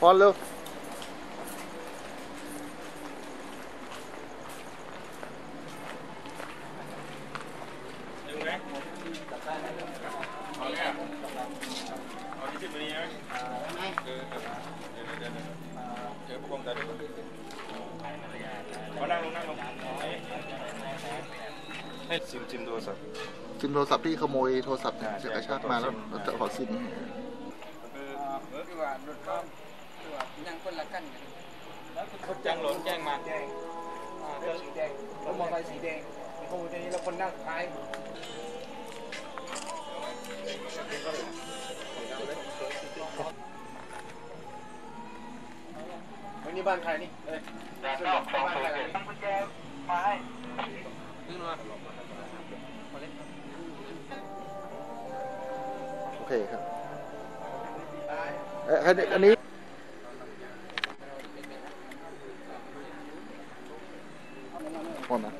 พอนเร็วดึงไหมเอาเนี่ยเอาที่สิมีไหมเดี๋ยวเดี๋ยวเดี๋ยวเดี๋ยวประกงตาดูมานั่งนั่งลงให้ซิมซิมโทรศัพท์ซิมโทรศัพท์ที่ขโมยโทรศัพท์เนี่ยจะกระชากมาแล้วเราจะขอซิมคือคือว่ารถก็ คือว่ายังคนละกันกันเขาแจ้งหลนแจ้งมาแดงอ่าเป็นสีแดงรถมอเตอร์ไซค์สีแดงโอ้โหทีนี้เราคนนั่งท้ายวันนี้บ้านใครนี่เอ้ยบ้านใครล่ะกุญแจมาให้ขึ้นมาโอเคครับเอ๊ะอันนี้ one there.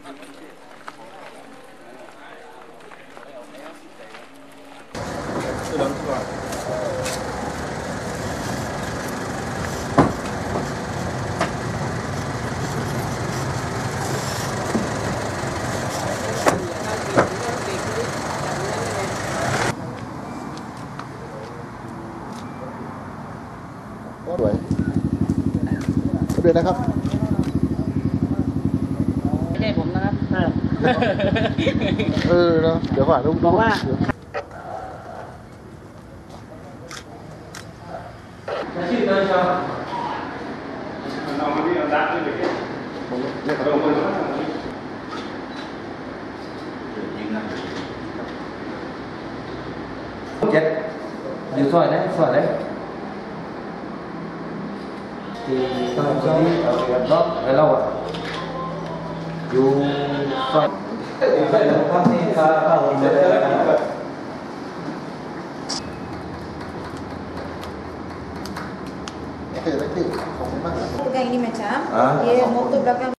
Có đuổi. Có đuổi đây không? ừ đó. Để hỏi lúc đó à. chị ơi cho. Nó mới bị đạn như vậy Hãy subscribe cho kênh Ghiền Mì Gõ Để không bỏ thì tôi không có biết ở Việt Nam rất lâu rồi dù Fad Ini macam Dia motor belakang